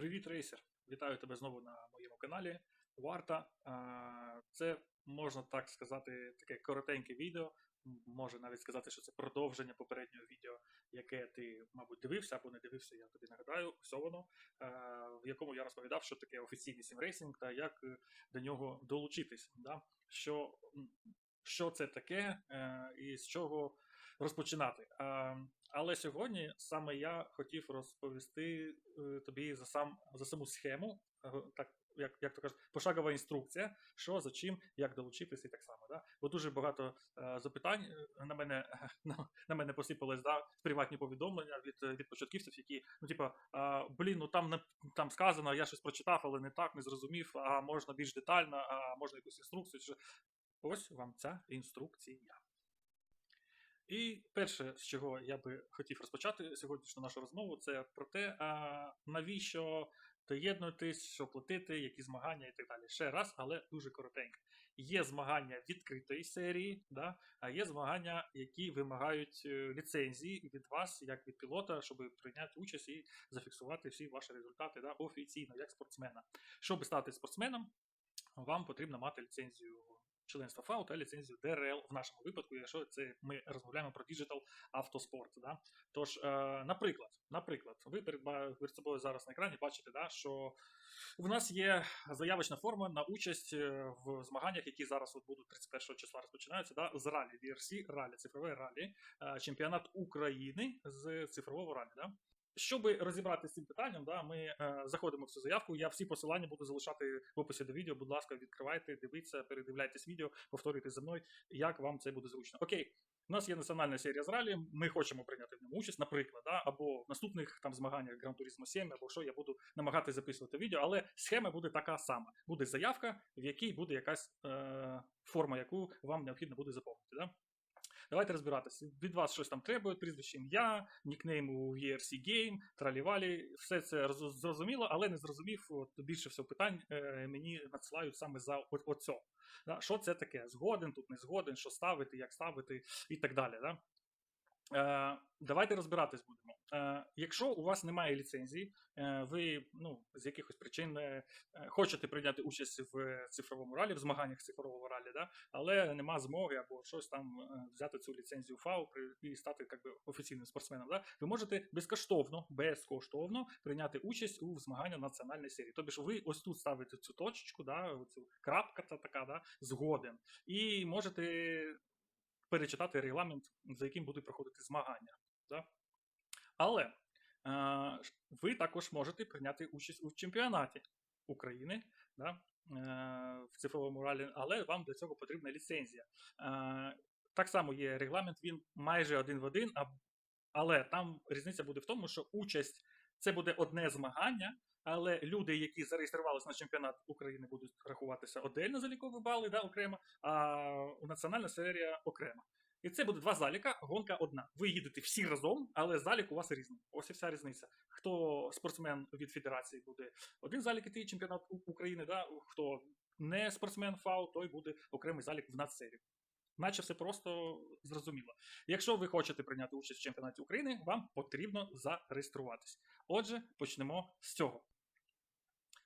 Привіт, рейсер! Вітаю тебе знову на моєму каналі. Варта. Це можна так сказати, таке коротеньке відео. Може навіть сказати, що це продовження попереднього відео, яке ти, мабуть, дивився або не дивився. Я тобі нагадаю, ось воно, в якому я розповідав, що таке офіційний сімрейсинг та як е, до нього долучитись. Да? Що, що це таке е, і з чого розпочинати. Але сьогодні саме я хотів розповісти е, тобі за сам за саму схему, е, так як, як то кажуть, пошагова інструкція, що за чим, як долучитися і так само. Да? Бо дуже багато е, запитань е, на мене на, на мене посипались да, приватні повідомлення від, е, від початківців, які ну, типа, блін, ну там не там сказано, я щось прочитав, але не так, не зрозумів. А можна більш детально, а можна якусь інструкцію. Ось вам ця інструкція. І перше, з чого я би хотів розпочати сьогоднішню нашу розмову, це про те, а, навіщо доєднуйтесь, що платити, які змагання і так далі. Ще раз, але дуже коротенько. Є змагання відкритої серії, да, а є змагання, які вимагають е, ліцензії від вас, як від пілота, щоб прийняти участь і зафіксувати всі ваші результати да, офіційно, як спортсмена. Щоб стати спортсменом, вам потрібно мати ліцензію членства ФАУ та ліцензію ДРЛ в нашому випадку, якщо це ми розмовляємо про діджитал автоспорт. Да? Тож, е, наприклад, наприклад, ви перед, перед собою зараз на екрані бачите, да, що в нас є заявочна форма на участь е, в змаганнях, які зараз от будуть 31 числа розпочинаються, да, з ралі VRC, ралі, цифрове ралі, е, чемпіонат України з цифрового ралі. Да? Щоб розібратися з цим питанням, да, ми е, заходимо в цю заявку. Я всі посилання буду залишати в описі до відео. Будь ласка, відкривайте, дивіться, передивляйтесь відео, повторюйте за мною, як вам це буде зручно. Окей, у нас є національна серія з ралі. Ми хочемо прийняти в ньому участь, наприклад, да, або в наступних там змаганнях Gran Turismo 7, або що я буду намагатися записувати відео, але схема буде така сама. Буде заявка, в якій буде якась е, форма, яку вам необхідно буде заповнити. Да? Давайте розбиратися. Від вас щось там треба, прізвище ім'я, нікнейм у ERC Game, тралівалі. Все це зрозуміло, але не зрозумів. От більше всього питань е, мені надсилають саме за оцьо. Да? Що це таке? Згоден, тут не згоден, що ставити, як ставити і так далі. Да? Е, давайте розбиратись будемо. Е, якщо у вас немає ліцензії, е, ви ну, з якихось причин хочете прийняти участь в цифровому ралі, в змаганнях цифрового ралі, да? але нема змоги або щось там взяти цю ліцензію ФАУ і стати как би, офіційним спортсменом. Да? Ви можете безкоштовно, безкоштовно прийняти участь у змаганнях національної серії. Тобто ви ось тут ставите цю точечку, да, цю крапка та така, да, згоден, і можете перечитати регламент, за яким будуть проходити змагання. Да? Але е, ви також можете прийняти участь у чемпіонаті України да? е, в цифровому ралі, але вам для цього потрібна ліцензія. Е, так само є регламент, він майже один в один, але там різниця буде в тому, що участь це буде одне змагання. Але люди, які зареєструвалися на чемпіонат України, будуть рахуватися отдельно залікові бали, да, окремо, а національна серія окремо. І це буде два заліка, гонка одна. Ви їдете всі разом, але залік у вас різний. Ось і вся різниця. Хто спортсмен від федерації буде один залік іти, чемпіонат України, да? хто не спортсмен ФАУ, той буде окремий залік в надсерію. Наче все просто зрозуміло. Якщо ви хочете прийняти участь в чемпіонаті України, вам потрібно зареєструватись. Отже, почнемо з цього.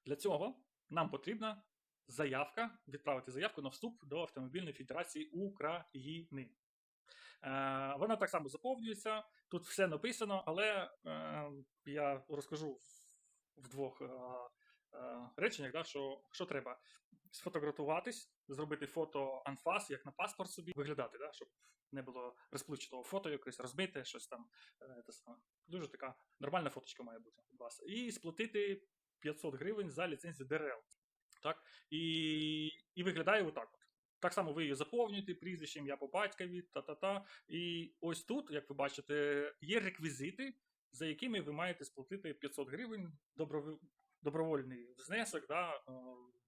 Для цього нам потрібна заявка, відправити заявку на вступ до Автомобільної Федерації України. Е, вона так само заповнюється. Тут все написано, але е, я розкажу в, двох е, реченнях, да, що, що треба сфотографуватись, зробити фото анфас, як на паспорт собі виглядати, да, щоб не було розпливчатого фото, якесь розбите, щось там. Е, те саме. Дуже така нормальна фоточка має бути від вас. І сплатити 500 гривень за ліцензію ДРЛ. Так? І, і виглядає отак. От. Так само ви її заповнюєте, прізвище, ім'я по батькові, та-та-та. І ось тут, як ви бачите, є реквізити, за якими ви маєте сплатити 500 гривень доброви- добровольний внесок да, е,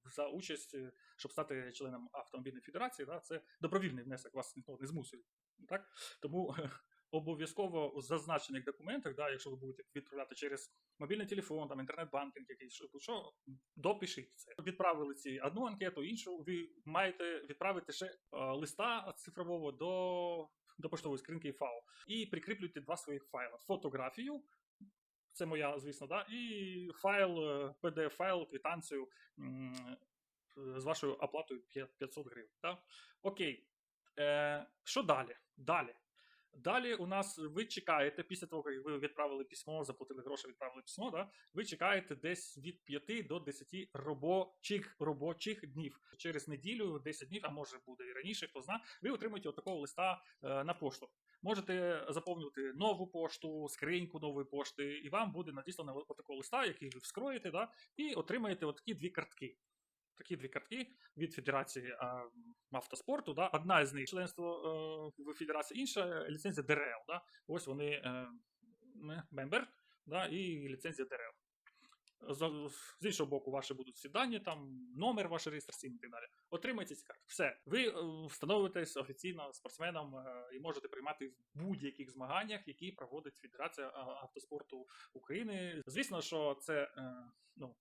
за участь, щоб стати членом автомобільної федерації. Да, це добровільний внесок, вас ніхто не змусить. Так? Тому обов'язково у зазначених документах, да, якщо ви будете відправляти через мобільний телефон, там інтернет-банкінг, якийсь що, що допишіть це. Відправили ці одну анкету, іншу. Ви маєте відправити ще е, листа цифрового до, до поштової скринки ФАО і прикріплюйте два своїх файла: фотографію це моя, звісно, да, і файл, е, PDF-файл, квитанцію з вашою оплатою 500 гривень. Да? Окей. Е, що далі? Далі. Далі у нас ви чекаєте, після того, як ви відправили письмо, заплатили гроші, відправили письмо, да, ви чекаєте десь від 5 до 10 робочих робочих днів. Через неділю, 10 днів, а може буде і раніше, хто зна, ви отримаєте такого листа е, на пошту. Можете заповнювати нову пошту, скриньку нової пошти, і вам буде надіслано такого листа, який ви вскроєте, да, і отримаєте такі дві картки. Такі дві картки від Федерації а, автоспорту. Да? Одна з них членство е, в Федерації, інша ліцензія ДРЛ. Да? Ось вони е, мембер да? і ліцензія ДРЛ. З, іншого боку, ваші будуть всі дані, там номер ваш реєстраційний і так далі. Отримайте ці карти. Все, ви е, встановитесь офіційно спортсменом і можете приймати в будь-яких змаганнях, які проводить Федерація автоспорту України. Звісно, що це ну.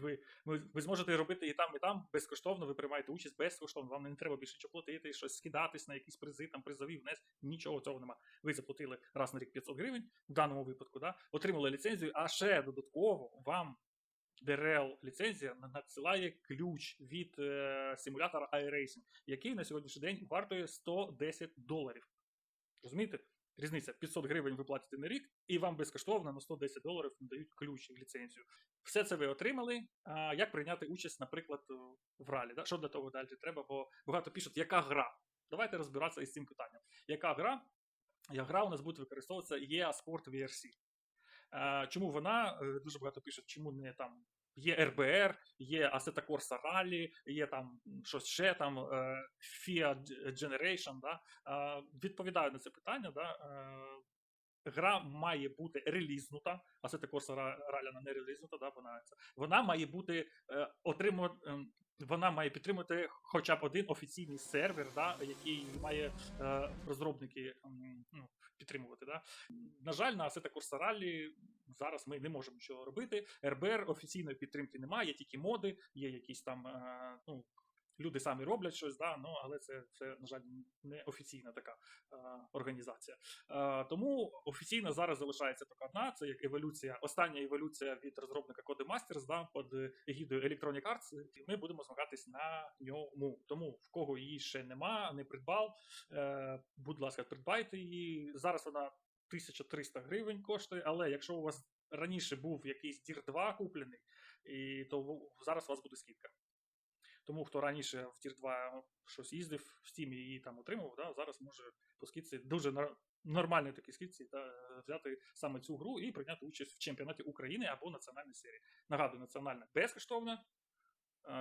Ви, ви, ви зможете робити і там, і там безкоштовно, ви приймаєте участь безкоштовно, вам не треба більше нічого платити, щось скидатись на якісь призи, там призові внес, нічого цього нема. Ви заплатили раз на рік 500 гривень, в даному випадку, да, отримали ліцензію, а ще додатково вам ДРЛ ліцензія надсилає ключ від е, симулятора iRacing, який на сьогоднішній день вартує 110 доларів. Розумієте? Різниця 500 гривень ви платите на рік, і вам безкоштовно на 110 доларів надають ключ в ліцензію. Все це ви отримали. А як прийняти участь, наприклад, в ралі? Що для того далі треба? Бо багато пишуть, яка гра. Давайте розбиратися із цим питанням. Яка гра? Як гра у нас буде використовуватися EA Sport VRC. Чому вона? Е, Дуже багато пишуть, чому не там. Є РБР, є Assetto Corsa Rally, є там щось ще там е, FIA Generation. Да? Е, Відповідаю на це питання. Да? Е, Гра має бути релізнута, а це також не релізнута, да, вона, вона має бути отримувати, ем, вона має підтримати хоча б один офіційний сервер, да, який має е, розробники ем, ну, підтримувати. Да. На жаль, на Assetto Corsa Rally зараз ми не можемо нічого робити. РБР офіційної підтримки немає, є тільки моди, є якісь там е, ну, люди самі роблять щось, да, ну, але це, це, на жаль, не офіційна така е, організація. Е, тому офіційно зараз залишається така одна, це як еволюція, остання еволюція від розробника Codemasters да, під егідою Electronic Arts, і ми будемо змагатись на ньому. Тому в кого її ще нема, не придбав, е, будь ласка, придбайте її. Зараз вона 1300 гривень коштує, але якщо у вас раніше був якийсь Дір 2 куплений, і, то зараз у вас буде скидка. Тому хто раніше в Тір 2 щось їздив в Steam її там отримував, да, зараз може по скидці дуже нормальний такий скидці да, взяти саме цю гру і прийняти участь в чемпіонаті України або національній серії. Нагадую, національна безкоштовна,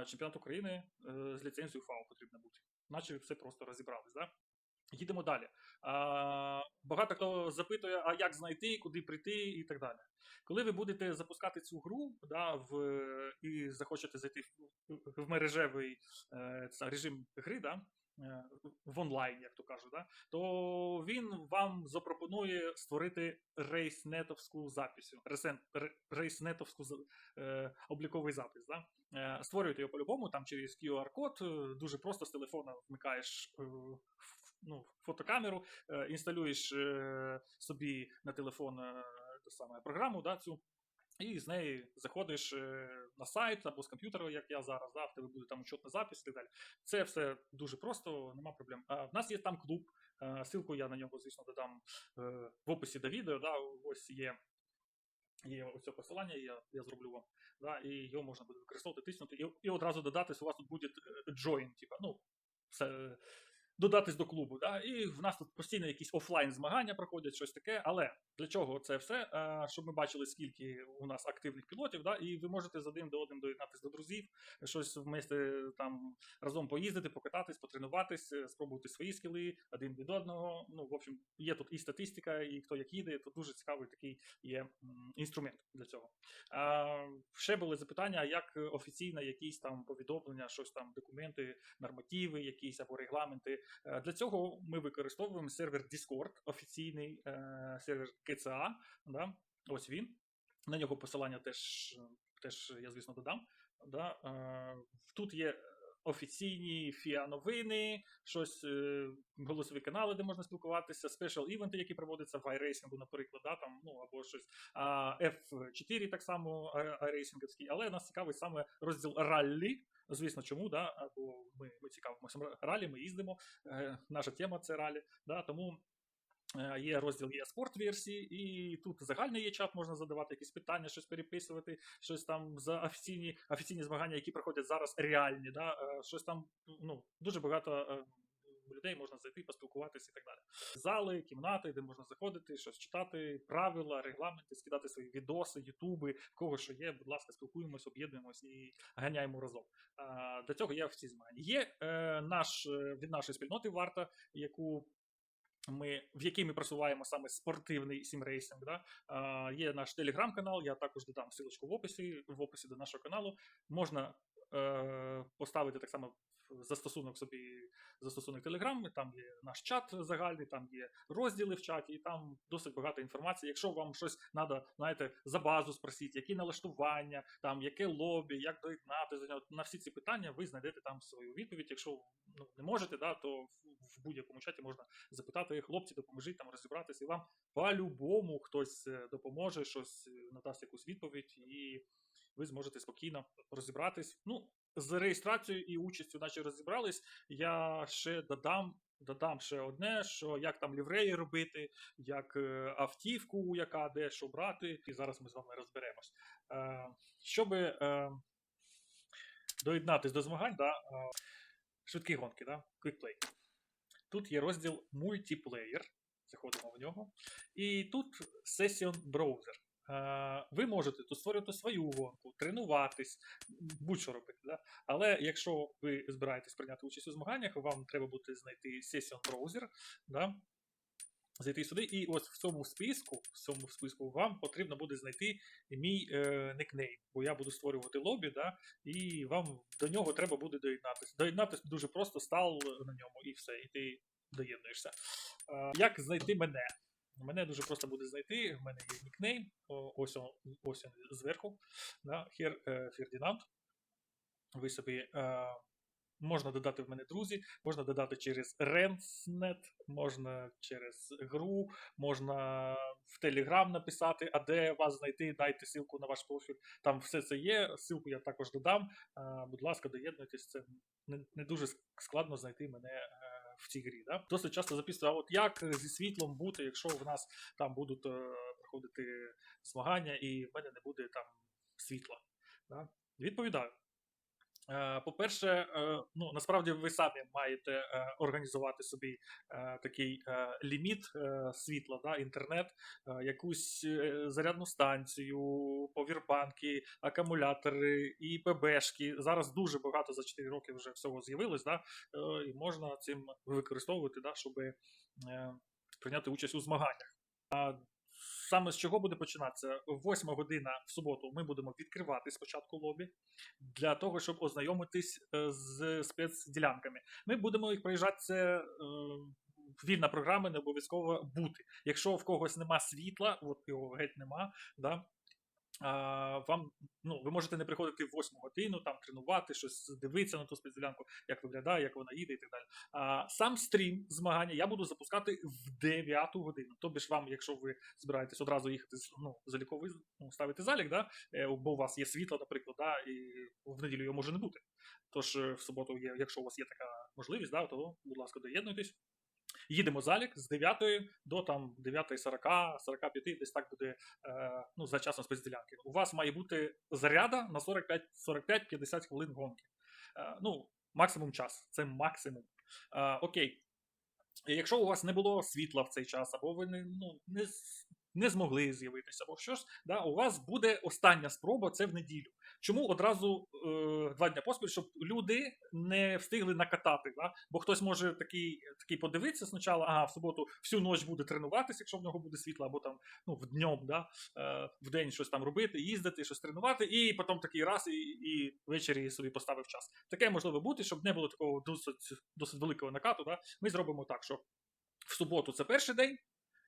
чемпіонат України е, з ліцензією ФАО потрібно бути. Наче все просто розібрались. Да? Їдемо далі. Багато хто запитує, а як знайти, куди прийти і так далі. Коли ви будете запускати цю гру да, в, і захочете зайти в, мережевий е, це режим гри, да, е, в онлайн, як то кажуть, да, то він вам запропонує створити рейснетовську запись, рейснетовську е, обліковий запис. Да. Створюєте його по-любому, там через QR-код, дуже просто з телефона вмикаєш ну, фотокамеру, е, інсталюєш е, собі на телефон е, ту саме програму, да, цю. І з неї заходиш на сайт або з комп'ютера, як я зараз, да, в тебе буде там учетна запис і так далі. Це все дуже просто, нема проблем. А в нас є там клуб. Ссылку я на нього, звісно, додам в описі до відео. Да, ось є. Є ось посилання, я, я зроблю вам, да, і його можна буде використовувати, тиснути, і, і одразу додатись, у вас тут буде join, типа, ну, це, додатись до клубу. Да? І в нас тут постійно якісь офлайн змагання проходять, щось таке. Але для чого це все? Щоб ми бачили, скільки у нас активних пілотів, да? і ви можете з один до одним доєднатися до друзів, щось вместе там разом поїздити, покататись, потренуватись, е, спробувати свої скіли один від одного. Ну, в общем, є тут і статистика, і хто як їде, то дуже цікавий такий є інструмент для цього. А, ще були запитання, як офіційно якісь там повідомлення, щось там, документи, нормативи, якісь або регламенти. Е, Для цього ми використовуємо сервер Discord, офіційний е, сервер КЦА. Да? Ось він. На нього посилання теж, теж я, звісно, додам. Да? Е, Тут є офіційні фіа-новини, щось е, голосові канали, де можна спілкуватися, спешл івенти, які проводяться в iRacing, наприклад, да, там, ну або щось. А F4 так само iRacingівський, але нас цікавить саме розділ раллі. Звісно, чому, да? бо ми, ми цікавимося ралі, ми їздимо. Е, наша тема це ралі. Да? Тому є розділ є спорт версії, і тут загальний є чат, можна задавати якісь питання, щось переписувати, щось там за офіційні офіційні змагання, які проходять зараз реальні. Да? е, Щось там ну, дуже багато. е, Людей можна зайти, поспілкуватися і так далі. Зали, кімнати, де можна заходити, щось читати, правила, регламенти, скидати свої відоси, ютуби, кого що є. Будь ласка, спілкуємось, об'єднуємось і ганяємо разом. До цього є офіційні змагання. Є е, наш е, від нашої спільноти варта, яку ми, в якій ми просуваємо саме спортивний сімрейсинг. Да? Е, є наш телеграм-канал, я також додам ссылочку в описі, в описі до нашого каналу. Можна е, поставити так само застосунок собі застосунок Telegram, там є наш чат загальний, там є розділи в чаті, і там досить багато інформації. Якщо вам щось треба, знаєте, за базу спросіть, які налаштування, там яке лобі, як доєднати нього, на всі ці питання ви знайдете там свою відповідь. Якщо ну, не можете, да, то в, в будь-якому чаті можна запитати хлопці, допоможіть там розібратися, і вам по-любому хтось е, допоможе, щось е, надасть якусь відповідь, і ви зможете спокійно розібратись. Ну, з реєстрацією і участю, наче розібрались. Я ще додам. Додам ще одне, що як там лівреї робити, як е, автівку, яка де що брати, і зараз ми з вами розберемось. Е, щоб е, доєднатись до змагань, да, швидкі гонки, да, Quick. Тут є розділ мультиплеєр. Заходимо в нього. І тут Session Browser. Е, Ви можете тут створювати свою гонку, тренуватись, будь-що робити. Да? Але якщо ви збираєтесь прийняти участь у змаганнях, вам треба буде знайти Session Browser, да? зайти сюди, і ось в цьому списку, в цьому списку вам потрібно буде знайти мій е, никнейм, бо я буду створювати лобі, да? і вам до нього треба буде доєднатися. Доєднатися дуже просто став на ньому і все, і ти доєднуєшся. Е, як знайти мене? Мене дуже просто буде знайти. В мене є нікнейм. Ось он, ось він зверху. Да, Хер е, Фердінанд. Ви собі е, можна додати в мене друзі, можна додати через Rensnet, можна через гру, можна в Telegram написати, а де вас знайти, дайте ссылку на ваш профіль. Там все це є. Ссылку я також додам. Е, будь ласка, доєднуйтесь. Це не, не дуже складно знайти мене. Е, в цій грі. Да? Досить часто записую, а от як зі світлом бути, якщо в нас там будуть е, проходити змагання і в мене не буде там світла. Да? Відповідаю. Е, По-перше, е, ну насправді ви самі маєте е, організувати собі такий ліміт світла, да, інтернет, якусь зарядну станцію, повірбанки, акумулятори, і ПБшки. Зараз дуже багато за 4 роки вже всього з'явилось, да, і можна цим використовувати, да, щоб прийняти участь у змаганнях. А Саме з чого буде починатися? Восьма година в суботу ми будемо відкривати спочатку лобі для того, щоб ознайомитись е, з спецділянками. Ми будемо їх проїжджати. Е, вільна програма, не обов'язково бути. Якщо в когось нема світла, от його геть нема, да, вам ну, ви можете не приходити в 8 годину, там тренувати, щось дивитися на ту спецділянку, як виглядає, як вона їде і так далі. А, сам стрім змагання я буду запускати в 9 годину. Тобі ж вам, якщо ви збираєтесь одразу їхати ну, заліковий, ну, ставити залік, да, е, бо у вас є світло, наприклад, да, і в неділю його може не бути. Тож е, в суботу, якщо у вас є така можливість, да, то, будь ласка, доєднуйтесь. Їдемо залік з 9 до там 9.40, 45, десь так буде е, ну, за часом спецділянки. У вас має бути заряда на 45 45-50 хвилин гонки. Е, ну, максимум час. Це максимум. Е, окей. Якщо у вас не було світла в цей час, або ви не, ну, не, не змогли з'явитися, або що ж, да, у вас буде остання спроба це в неділю. Чому одразу е, два дня поспіль, щоб люди не встигли накатати? Да? Бо хтось може такий, такий подивитися спочатку, ага, в суботу всю ніч буде тренуватися, якщо в нього буде світло, або там ну, в днем, да? е, в день щось там робити, їздити, щось тренувати, і потім такий раз і, і ввечері собі поставив час. Таке можливо бути, щоб не було такого досить, досить великого накату. Да? Ми зробимо так, що в суботу це перший день,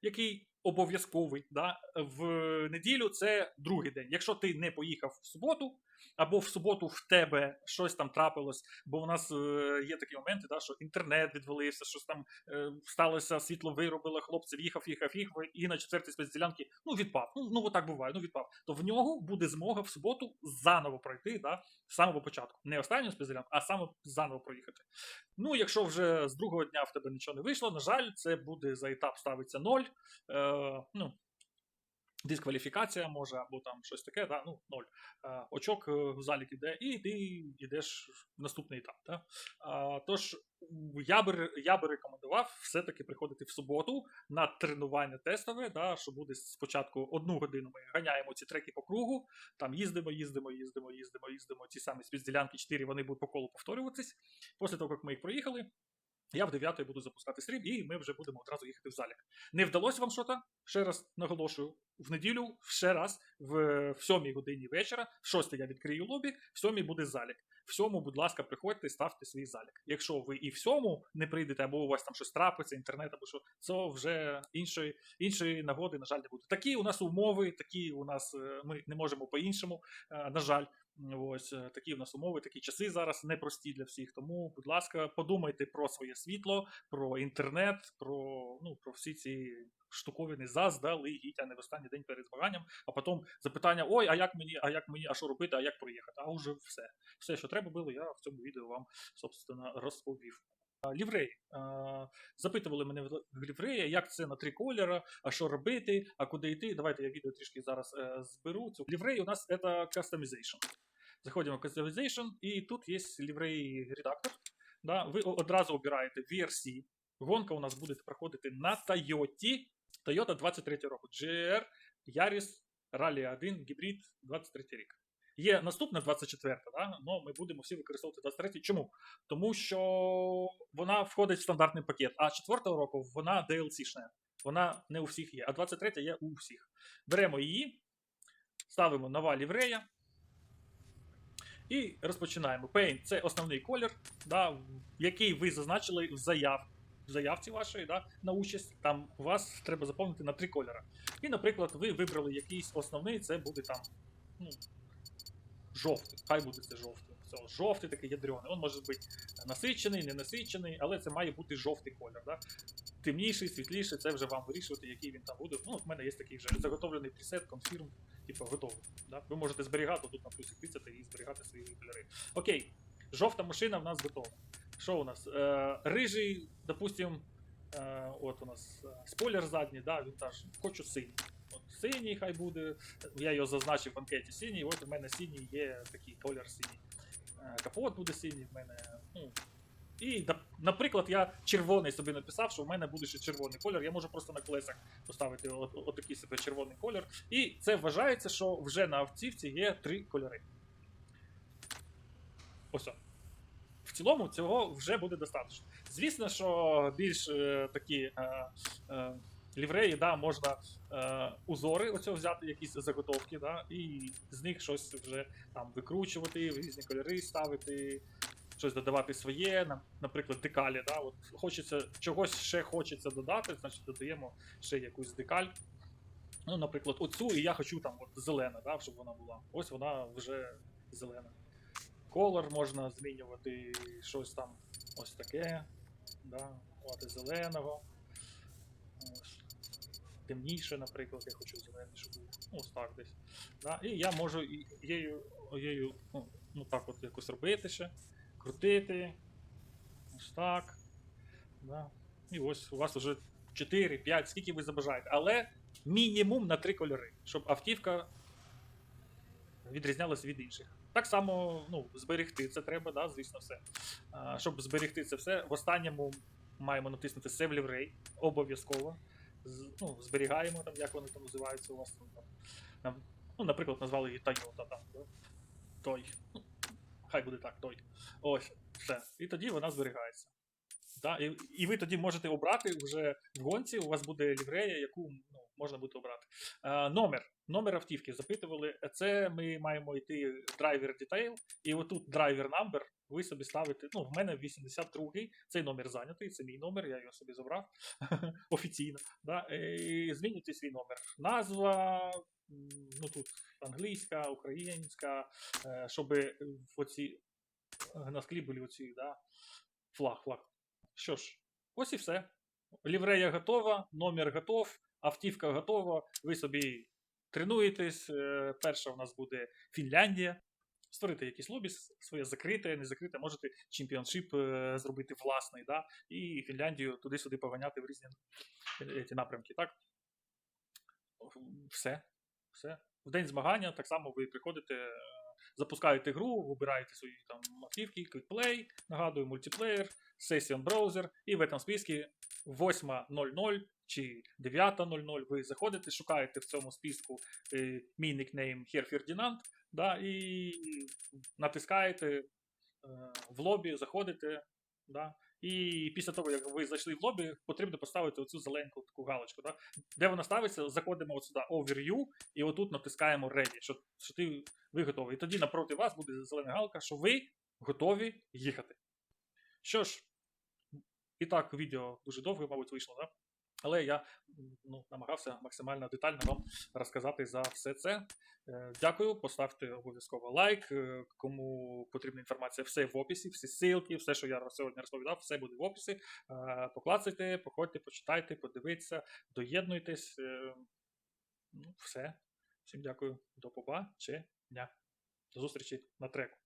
який обов'язковий. Да? В неділю це другий день. Якщо ти не поїхав в суботу, або в суботу в тебе щось там трапилось, бо у нас е, є такі моменти, да, що інтернет відвалився, щось там е, сталося, світло виробило, хлопців їхав, їхав, їхав, і на четвертій спецділянки ну відпав. Ну, ну отак буває, ну відпав. То в нього буде змога в суботу заново пройти, да, з самого початку. Не останню спецділянку, а саме заново проїхати. Ну, якщо вже з другого дня в тебе нічого не вийшло, на жаль, це буде за етап ставиться 0. Е, ну, Дискваліфікація може, або там щось таке, да? ну, ноль. Е, очок е, в залік іде, і ти йдеш в наступний етап. Да? А, тож я би, я би рекомендував все-таки приходити в суботу на тренування тестове, да, що буде спочатку одну годину ми ганяємо ці треки по кругу, там їздимо, їздимо, їздимо, їздимо, їздимо. Ці самі спецділянки 4 вони будуть по колу повторюватись. Після того, як ми їх проїхали, я в 9 буду запускати стрім, і ми вже будемо одразу їхати в залік. Не вдалося вам що-то? Ще раз наголошую, в неділю, ще раз, в, в 7 годині вечора, в 6 я відкрию лобі, в 7 буде залік. В 7, будь ласка, приходьте і ставте свій залік. Якщо ви і в 7 не прийдете, або у вас там щось трапиться, інтернет, або що, це вже іншої, іншої нагоди, на жаль, не буде. Такі у нас умови, такі у нас е, ми не можемо по-іншому, е, на жаль. Ось е, такі в нас умови, такі часи зараз непрості для всіх. Тому, будь ласка, подумайте про своє світло, про інтернет, про ну, про всі ці штуковини заздалегідь, а не в останній день перед змаганням. А потім запитання: ой, а як мені, а як мені, а що робити, а як проїхати? А вже все. Все, що треба було, я в цьому відео вам собственно розповів. Лівреї. Запитували мене в лівреї, як це на три кольора, а що робити, а куди йти. Давайте я відео трішки зараз е, зберу. Цю лівреї у нас це customization. Заходимо в Customization, і тут є ліврей редактор. Да? Ви одразу обираєте VRC. Гонка у нас буде проходити на Toyota Toyota 23 року. GR Yaris Rally 1 Гібрид 23 рік. Є наступна 24, да? але ми будемо всі використовувати 23. Чому? Тому що вона входить в стандартний пакет, а 4-го року вона DLC-шна. Вона не у всіх є, а 23 є у всіх. Беремо її, ставимо нова ліврея. І розпочинаємо. Paint це основний колір, да, який ви зазначили в заяв, в заявці вашої да, на участь. Там у вас треба заповнити на три кольори. І, наприклад, ви вибрали якийсь основний, це буде там ну, жовтий. Хай буде це жовтий. Це жовтий такий ядрений. Він може бути насичений, не насичений, але це має бути жовтий колір. Да? Темніший, світліший, це вже вам вирішувати, який він там буде. Ну, в мене є такий вже заготовлений пресет, конфірм, типу, готовий. Да? Ви можете зберігати тут на плюсик тицяти і зберігати свої кольори. Окей, жовта машина в нас готова. Що у нас? Е, Рижий, допустим, е, от у нас е, спойлер задній, да, він теж хочу синій. От Синій хай буде. Я його зазначив в анкеті синій, от у мене синій є такий колір синій. Е, капот буде синій в мене. ну, і, наприклад, я червоний собі написав, що в мене буде ще червоний колір. Я можу просто на колесах поставити отакий себе червоний колір. І це вважається, що вже на автівці є три кольори. Ось. В цілому цього вже буде достатньо. Звісно, що більш е, такі е, е, лівреї да, можна е, узори оцього взяти, якісь заготовки, да, і з них щось вже там викручувати, в різні кольори ставити щось додавати своє, наприклад, декалі. Да? От Хочеться чогось ще хочеться додати, значить додаємо ще якусь декаль. Ну, Наприклад, оцю, і я хочу там от зелена, да, щоб вона була. Ось вона вже зелена. Колор можна змінювати щось там ось таке. Да, От зеленого. Темніше, наприклад, я хочу зелений, щоб був. Ну, ось так десь. Да, І я можу її, її ну, ну так от якось робити ще крутити. Ось так. Да. І ось у вас вже 4, 5, скільки ви забажаєте. Але мінімум на 3 кольори, щоб автівка відрізнялася від інших. Так само ну, зберегти це треба, да, звісно, все. А, Щоб зберегти це все, в останньому маємо натиснути Save Livery, обов'язково. Ну, Зберігаємо, там, як вони там називаються у вас. Там, ну, Наприклад, назвали її Toyota. Да? Той. Хай буде так, той. Ось, все. І тоді вона зберігається. Да? І і ви тоді можете обрати вже в гонці, у вас буде ліврея, яку ну, можна буде обрати. Е, Номер Номер автівки запитували. Це ми маємо йти в драйвер Detail, і отут драйвер number ви собі ставите. Ну, в мене 82-й, цей номер зайнятий, це мій номер, я його собі забрав офіційно. Да? І змінюйте свій номер. Назва, ну тут англійська, українська, е, щоб оці е, на склі були оці, да, флаг, флаг. Що ж, ось і все. Ліврея готова, номер готов, автівка готова. Ви собі тренуєтесь. Е, Перша у нас буде Фінляндія. Створити якийсь лобі своє закрите, не закрите, можете чемпіоншип е, зробити власний, да? і Фінляндію туди-сюди поганяти в різні е, ці напрямки. Так? Все. Все. В день змагання так само ви приходите, е, запускаєте гру, вибираєте свої там автівки, квікплей, нагадую, мультиплеєр, Session Browser, і в этом списку 8.00 чи 9.00 ви заходите, шукаєте в цьому списку е, мій никнейм Хер Фердінанд, да, і натискаєте е, в лобі, заходите. Да, і після того, як ви зайшли в лобі, потрібно поставити оцю зеленку таку галочку. Да? Де вона ставиться, заходимо от сюди Overview, і отут натискаємо Ready, що, що ти, ви готові. І тоді напроти вас буде зелена галка, що ви готові їхати. Що ж, і так, відео дуже довго, мабуть, вийшло, да? Але я ну, намагався максимально детально вам розказати за все це. Е, Дякую, поставте обов'язково лайк. Е, Кому потрібна інформація, все в описі, всі ссылки, все, що я сьогодні розповідав, все буде в описі. Е, Поклацайте, походьте, почитайте, подивіться, доєднуйтесь. Ну, все. Всім дякую. До побачення. До зустрічі на треку.